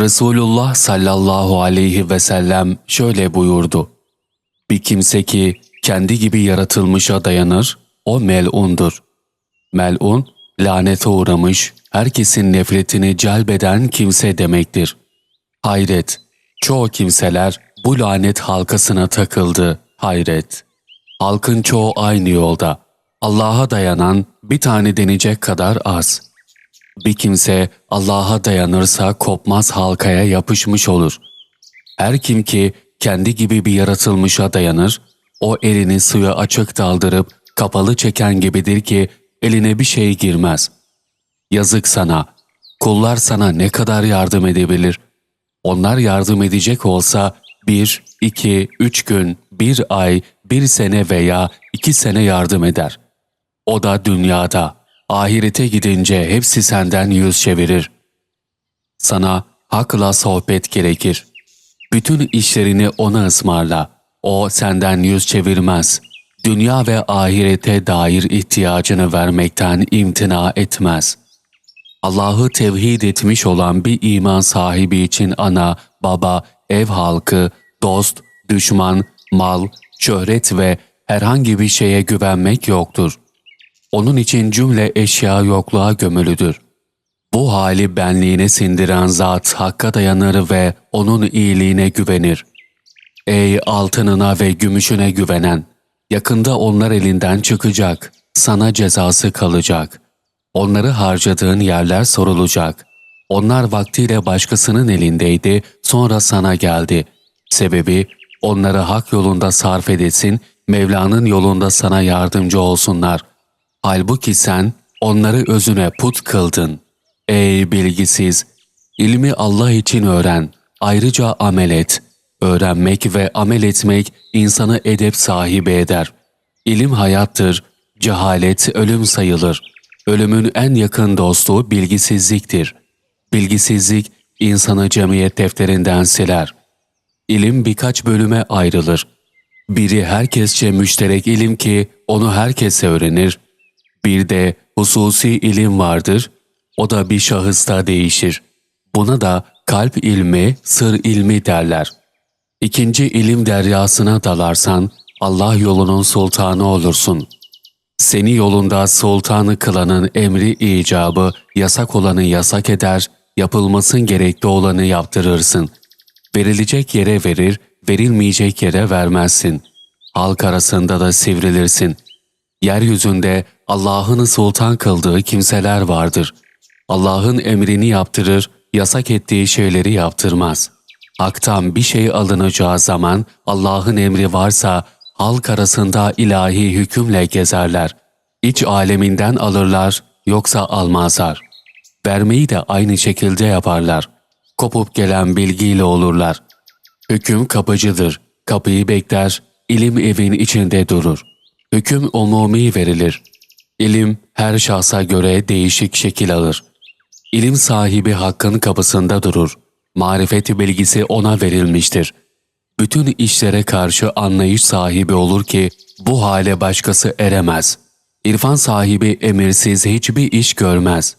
Resulullah sallallahu aleyhi ve sellem şöyle buyurdu. Bir kimse ki kendi gibi yaratılmışa dayanır, o mel'undur. Mel'un, lanete uğramış, herkesin nefretini celbeden kimse demektir. Hayret, çoğu kimseler bu lanet halkasına takıldı, hayret. Halkın çoğu aynı yolda. Allah'a dayanan bir tane denecek kadar az. Bir kimse Allah'a dayanırsa kopmaz halkaya yapışmış olur. Her kim ki kendi gibi bir yaratılmışa dayanır, o elini suya açık daldırıp kapalı çeken gibidir ki eline bir şey girmez. Yazık sana, kullar sana ne kadar yardım edebilir? Onlar yardım edecek olsa bir, iki, üç gün, bir ay, bir sene veya iki sene yardım eder. O da dünyada, ahirete gidince hepsi senden yüz çevirir. Sana hakla sohbet gerekir. Bütün işlerini ona ısmarla. O senden yüz çevirmez. Dünya ve ahirete dair ihtiyacını vermekten imtina etmez. Allah'ı tevhid etmiş olan bir iman sahibi için ana, baba, ev halkı, dost, düşman, mal, şöhret ve herhangi bir şeye güvenmek yoktur. Onun için cümle eşya yokluğa gömülüdür. Bu hali benliğine sindiren zat hakka dayanır ve onun iyiliğine güvenir. Ey altınına ve gümüşüne güvenen! Yakında onlar elinden çıkacak, sana cezası kalacak. Onları harcadığın yerler sorulacak. Onlar vaktiyle başkasının elindeydi, sonra sana geldi. Sebebi onları hak yolunda sarf edesin, Mevla'nın yolunda sana yardımcı olsunlar. Halbuki sen onları özüne put kıldın. Ey bilgisiz! İlmi Allah için öğren, ayrıca amel et. Öğrenmek ve amel etmek insanı edep sahibi eder. İlim hayattır, cehalet ölüm sayılır. Ölümün en yakın dostu bilgisizliktir. Bilgisizlik insanı cemiyet defterinden siler. İlim birkaç bölüme ayrılır. Biri herkesçe müşterek ilim ki onu herkes öğrenir. Bir de hususi ilim vardır, o da bir şahısta değişir. Buna da kalp ilmi, sır ilmi derler. İkinci ilim deryasına dalarsan Allah yolunun sultanı olursun. Seni yolunda sultanı kılanın emri icabı, yasak olanı yasak eder, yapılmasın gerekli olanı yaptırırsın. Verilecek yere verir, verilmeyecek yere vermezsin. Halk arasında da sivrilirsin. Yeryüzünde Allah'ın sultan kıldığı kimseler vardır. Allah'ın emrini yaptırır, yasak ettiği şeyleri yaptırmaz. Hak'tan bir şey alınacağı zaman Allah'ın emri varsa halk arasında ilahi hükümle gezerler. İç aleminden alırlar yoksa almazlar. Vermeyi de aynı şekilde yaparlar. Kopup gelen bilgiyle olurlar. Hüküm kapıcıdır. Kapıyı bekler, ilim evin içinde durur. Hüküm umumi verilir. İlim her şahsa göre değişik şekil alır. İlim sahibi hakkın kapısında durur. Marifeti bilgisi ona verilmiştir. Bütün işlere karşı anlayış sahibi olur ki bu hale başkası eremez. İrfan sahibi emirsiz hiçbir iş görmez.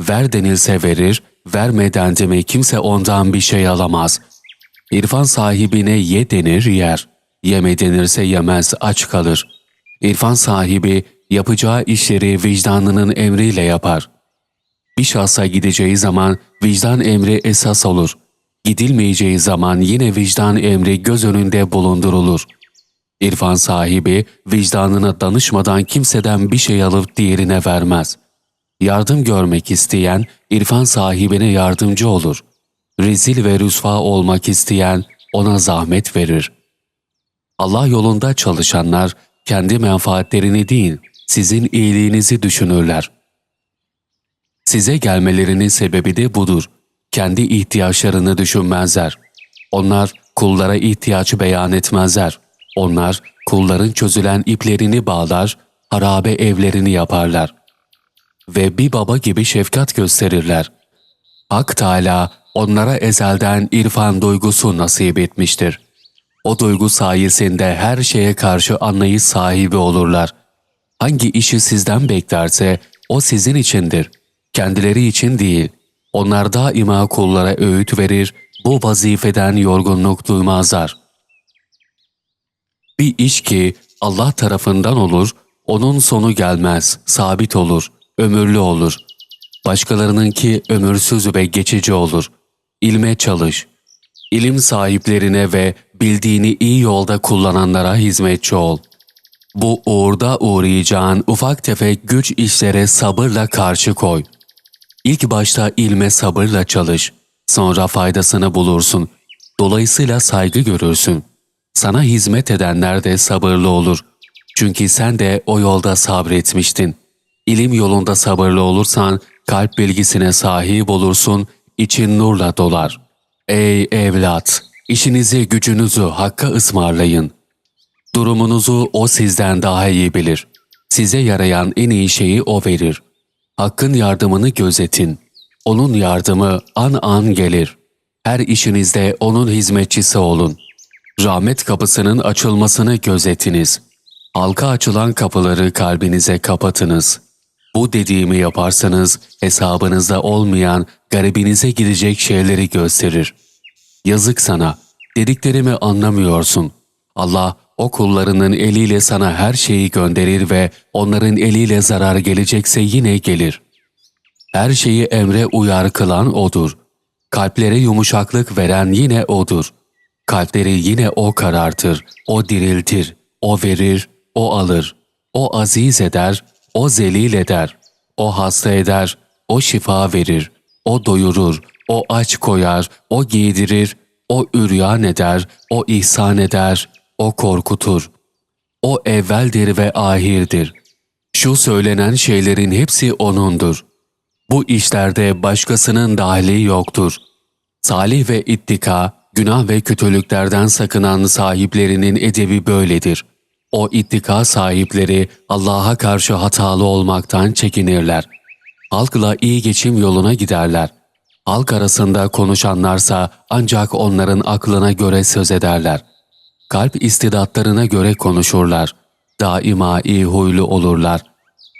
Ver denilse verir, verme dendi mi kimse ondan bir şey alamaz. İrfan sahibine ye denir yer, yeme denirse yemez aç kalır. İrfan sahibi yapacağı işleri vicdanının emriyle yapar. Bir şahsa gideceği zaman vicdan emri esas olur. Gidilmeyeceği zaman yine vicdan emri göz önünde bulundurulur. İrfan sahibi vicdanına danışmadan kimseden bir şey alıp diğerine vermez. Yardım görmek isteyen irfan sahibine yardımcı olur. Rezil ve rüsva olmak isteyen ona zahmet verir. Allah yolunda çalışanlar kendi menfaatlerini değil, sizin iyiliğinizi düşünürler. Size gelmelerinin sebebi de budur. Kendi ihtiyaçlarını düşünmezler. Onlar kullara ihtiyaç beyan etmezler. Onlar kulların çözülen iplerini bağlar, harabe evlerini yaparlar. Ve bir baba gibi şefkat gösterirler. Hak Teala onlara ezelden irfan duygusu nasip etmiştir. O duygu sayesinde her şeye karşı anlayış sahibi olurlar. Hangi işi sizden beklerse o sizin içindir. Kendileri için değil. Onlar daima kullara öğüt verir, bu vazifeden yorgunluk duymazlar. Bir iş ki Allah tarafından olur, onun sonu gelmez, sabit olur, ömürlü olur. Başkalarınınki ömürsüz ve geçici olur. İlme çalış. İlim sahiplerine ve bildiğini iyi yolda kullananlara hizmetçi ol. Bu uğurda uğrayacağın ufak tefek güç işlere sabırla karşı koy. İlk başta ilme sabırla çalış. Sonra faydasını bulursun. Dolayısıyla saygı görürsün. Sana hizmet edenler de sabırlı olur. Çünkü sen de o yolda sabretmiştin. İlim yolunda sabırlı olursan kalp bilgisine sahip olursun, için nurla dolar. Ey evlat! işinizi gücünüzü Hakk'a ısmarlayın. Durumunuzu O sizden daha iyi bilir. Size yarayan en iyi şeyi O verir. Hakkın yardımını gözetin. Onun yardımı an an gelir. Her işinizde O'nun hizmetçisi olun. Rahmet kapısının açılmasını gözetiniz. Halka açılan kapıları kalbinize kapatınız. Bu dediğimi yaparsanız hesabınızda olmayan garibinize gidecek şeyleri gösterir. Yazık sana, dediklerimi anlamıyorsun. Allah o kullarının eliyle sana her şeyi gönderir ve onların eliyle zarar gelecekse yine gelir. Her şeyi emre uyar kılan O'dur. Kalplere yumuşaklık veren yine O'dur. Kalpleri yine O karartır, O diriltir, O verir, O alır. O aziz eder, O zelil eder. O hasta eder, O şifa verir. O doyurur, O aç koyar, O giydirir, O üryan eder, O ihsan eder, O korkutur. O evveldir ve ahirdir. Şu söylenen şeylerin hepsi O'nundur. Bu işlerde başkasının dahili yoktur. Salih ve ittika, günah ve kötülüklerden sakınan sahiplerinin edebi böyledir. O ittika sahipleri Allah'a karşı hatalı olmaktan çekinirler. Halkla iyi geçim yoluna giderler. Halk arasında konuşanlarsa ancak onların aklına göre söz ederler. Kalp istidatlarına göre konuşurlar. Daima iyi huylu olurlar.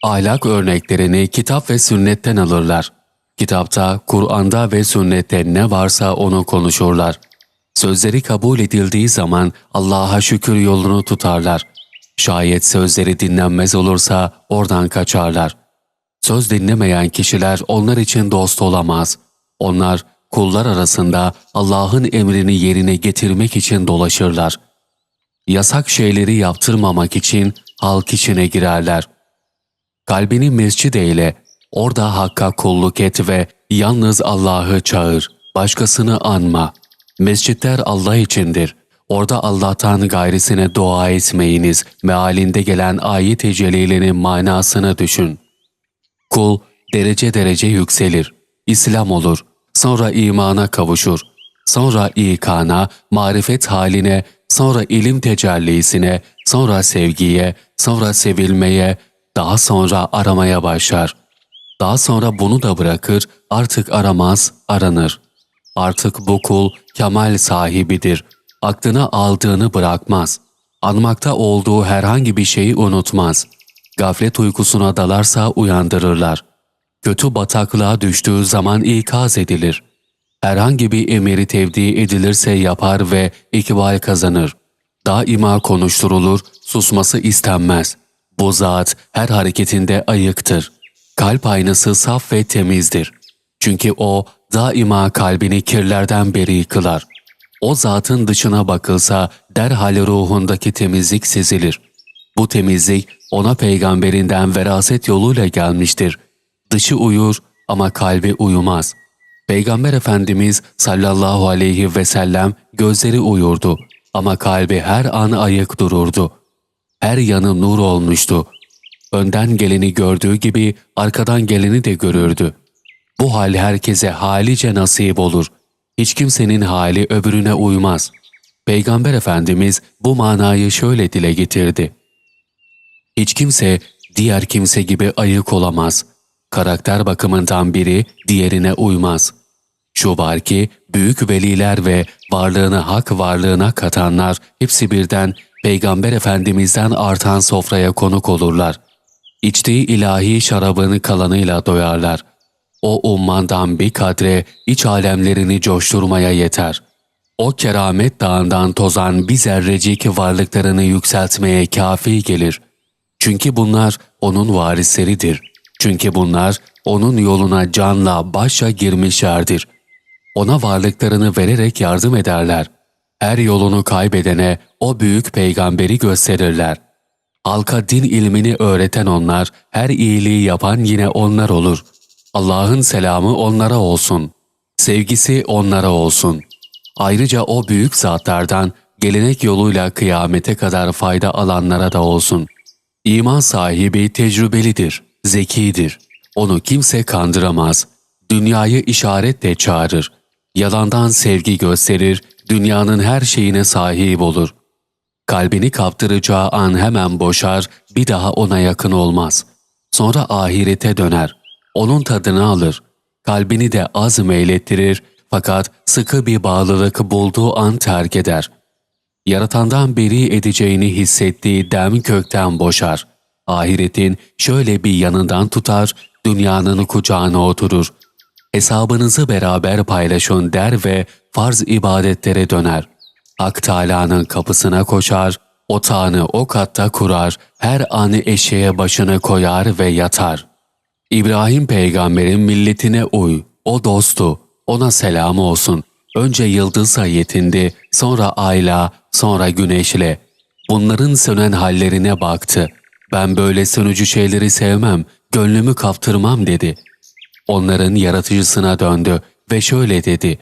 Ahlak örneklerini kitap ve sünnetten alırlar. Kitapta, Kur'an'da ve sünnette ne varsa onu konuşurlar. Sözleri kabul edildiği zaman Allah'a şükür yolunu tutarlar. Şayet sözleri dinlenmez olursa oradan kaçarlar. Söz dinlemeyen kişiler onlar için dost olamaz. Onlar kullar arasında Allah'ın emrini yerine getirmek için dolaşırlar. Yasak şeyleri yaptırmamak için halk içine girerler. Kalbini mescid eyle, orada Hakk'a kulluk et ve yalnız Allah'ı çağır, başkasını anma. Mescitler Allah içindir. Orada Allah'tan gayrisine dua etmeyiniz mealinde gelen ayet-i celilenin manasını düşün. Kul derece derece yükselir. İslam olur. Sonra imana kavuşur. Sonra ikana, marifet haline, sonra ilim tecellisine, sonra sevgiye, sonra sevilmeye, daha sonra aramaya başlar. Daha sonra bunu da bırakır, artık aramaz, aranır. Artık bu kul kemal sahibidir. Aklına aldığını bırakmaz. Anmakta olduğu herhangi bir şeyi unutmaz. Gaflet uykusuna dalarsa uyandırırlar. Kötü bataklığa düştüğü zaman ikaz edilir. Herhangi bir emiri tevdi edilirse yapar ve ikbal kazanır. Daima konuşturulur, susması istenmez. Bu zat her hareketinde ayıktır. Kalp aynası saf ve temizdir. Çünkü o daima kalbini kirlerden beri kılar. O zatın dışına bakılsa derhal ruhundaki temizlik sezilir. Bu temizlik ona peygamberinden veraset yoluyla gelmiştir. Dışı uyur ama kalbi uyumaz. Peygamber Efendimiz sallallahu aleyhi ve sellem gözleri uyurdu ama kalbi her an ayık dururdu. Her yanı nur olmuştu. Önden geleni gördüğü gibi arkadan geleni de görürdü. Bu hal herkese halice nasip olur. Hiç kimsenin hali öbürüne uymaz. Peygamber Efendimiz bu manayı şöyle dile getirdi. Hiç kimse diğer kimse gibi ayık olamaz. Karakter bakımından biri diğerine uymaz. Şu var ki büyük veliler ve varlığını hak varlığına katanlar hepsi birden Peygamber Efendimiz'den artan sofraya konuk olurlar. İçtiği ilahi şarabını kalanıyla doyarlar. O ummandan bir kadre iç alemlerini coşturmaya yeter. O keramet dağından tozan bir zerrecik varlıklarını yükseltmeye kafi gelir. Çünkü bunlar onun varisleridir. Çünkü bunlar onun yoluna canla başa girmişlerdir. Ona varlıklarını vererek yardım ederler. Her yolunu kaybedene o büyük peygamberi gösterirler. Halka din ilmini öğreten onlar, her iyiliği yapan yine onlar olur. Allah'ın selamı onlara olsun. Sevgisi onlara olsun. Ayrıca o büyük zatlardan gelenek yoluyla kıyamete kadar fayda alanlara da olsun. İman sahibi tecrübelidir, zekidir. Onu kimse kandıramaz. Dünyayı işaretle çağırır. Yalandan sevgi gösterir, dünyanın her şeyine sahip olur. Kalbini kaptıracağı an hemen boşar, bir daha ona yakın olmaz. Sonra ahirete döner. Onun tadını alır. Kalbini de az meylettirir fakat sıkı bir bağlılık bulduğu an terk eder. Yaratandan beri edeceğini hissettiği dem kökten boşar. Ahiretin şöyle bir yanından tutar, dünyanın kucağına oturur. Hesabınızı beraber paylaşın der ve farz ibadetlere döner. Hak kapısına koşar, otağını o katta kurar, her anı eşeğe başını koyar ve yatar. İbrahim peygamberin milletine uy, o dostu, ona selam olsun. Önce yıldızla yetindi, sonra ayla, sonra güneşle. Bunların sönen hallerine baktı. Ben böyle sönücü şeyleri sevmem, gönlümü kaptırmam dedi. Onların yaratıcısına döndü ve şöyle dedi.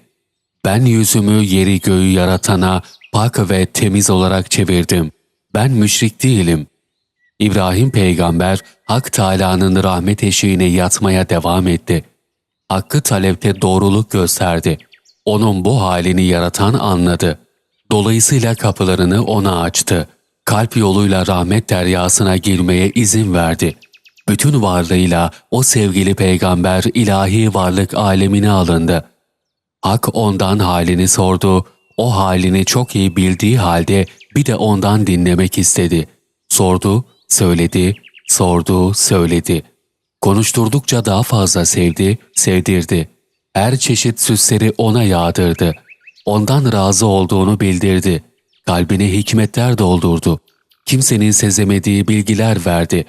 Ben yüzümü yeri göğü yaratana pak ve temiz olarak çevirdim. Ben müşrik değilim. İbrahim peygamber Hak Teâlâ'nın rahmet eşiğine yatmaya devam etti. Hakkı talepte doğruluk gösterdi. Onun bu halini yaratan anladı. Dolayısıyla kapılarını ona açtı. Kalp yoluyla rahmet deryasına girmeye izin verdi. Bütün varlığıyla o sevgili peygamber ilahi varlık alemine alındı. Hak ondan halini sordu. O halini çok iyi bildiği halde bir de ondan dinlemek istedi. Sordu, söyledi, sordu, söyledi. Konuşturdukça daha fazla sevdi, sevdirdi. Her çeşit süsleri ona yağdırdı. Ondan razı olduğunu bildirdi. Kalbine hikmetler doldurdu. Kimsenin sezemediği bilgiler verdi.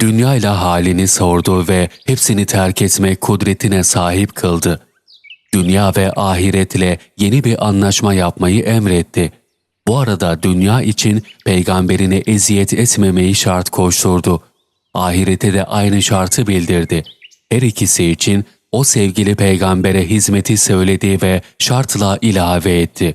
Dünyayla halini sordu ve hepsini terk etmek kudretine sahip kıldı. Dünya ve ahiretle yeni bir anlaşma yapmayı emretti. Bu arada dünya için peygamberine eziyet etmemeyi şart koşturdu. Ahirete de aynı şartı bildirdi. Her ikisi için o sevgili peygambere hizmeti söyledi ve şartla ilave etti.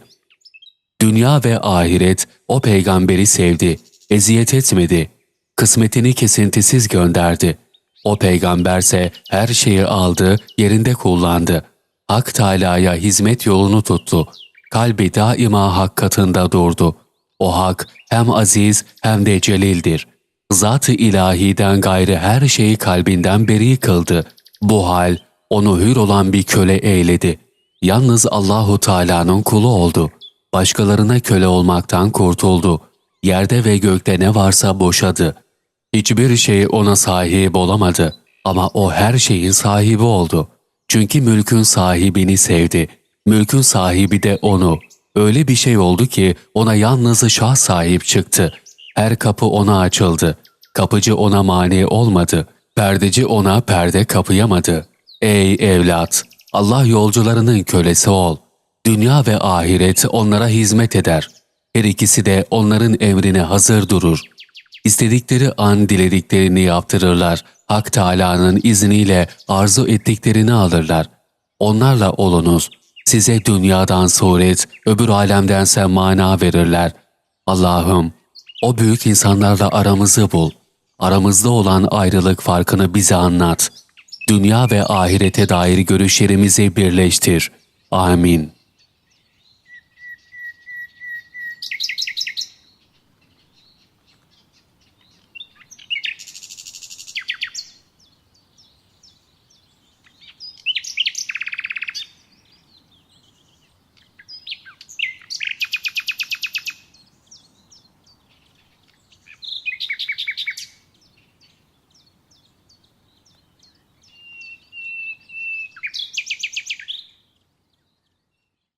Dünya ve ahiret o peygamberi sevdi, eziyet etmedi. Kısmetini kesintisiz gönderdi. O peygamberse her şeyi aldı, yerinde kullandı. Hak Teâlâ'ya hizmet yolunu tuttu. Kalbi daima hak katında durdu. O hak hem aziz hem de celildir. Zat-ı ilahiden gayrı her şeyi kalbinden beri kıldı. Bu hal onu hür olan bir köle eyledi. Yalnız Allahu Teala'nın kulu oldu. Başkalarına köle olmaktan kurtuldu. Yerde ve gökte ne varsa boşadı. Hiçbir şey ona sahip olamadı ama o her şeyin sahibi oldu. Çünkü mülkün sahibini sevdi. Mülkün sahibi de onu. Öyle bir şey oldu ki ona yalnız şah sahip çıktı. Her kapı ona açıldı. Kapıcı ona mani olmadı. Perdeci ona perde kapayamadı. Ey evlat! Allah yolcularının kölesi ol. Dünya ve ahiret onlara hizmet eder. Her ikisi de onların emrine hazır durur. İstedikleri an dilediklerini yaptırırlar. Hak Teâlâ'nın izniyle arzu ettiklerini alırlar. Onlarla olunuz. Size dünyadan suret, öbür alemdense mana verirler. Allah'ım, o büyük insanlarla aramızı bul. Aramızda olan ayrılık farkını bize anlat. Dünya ve ahirete dair görüşlerimizi birleştir. Amin.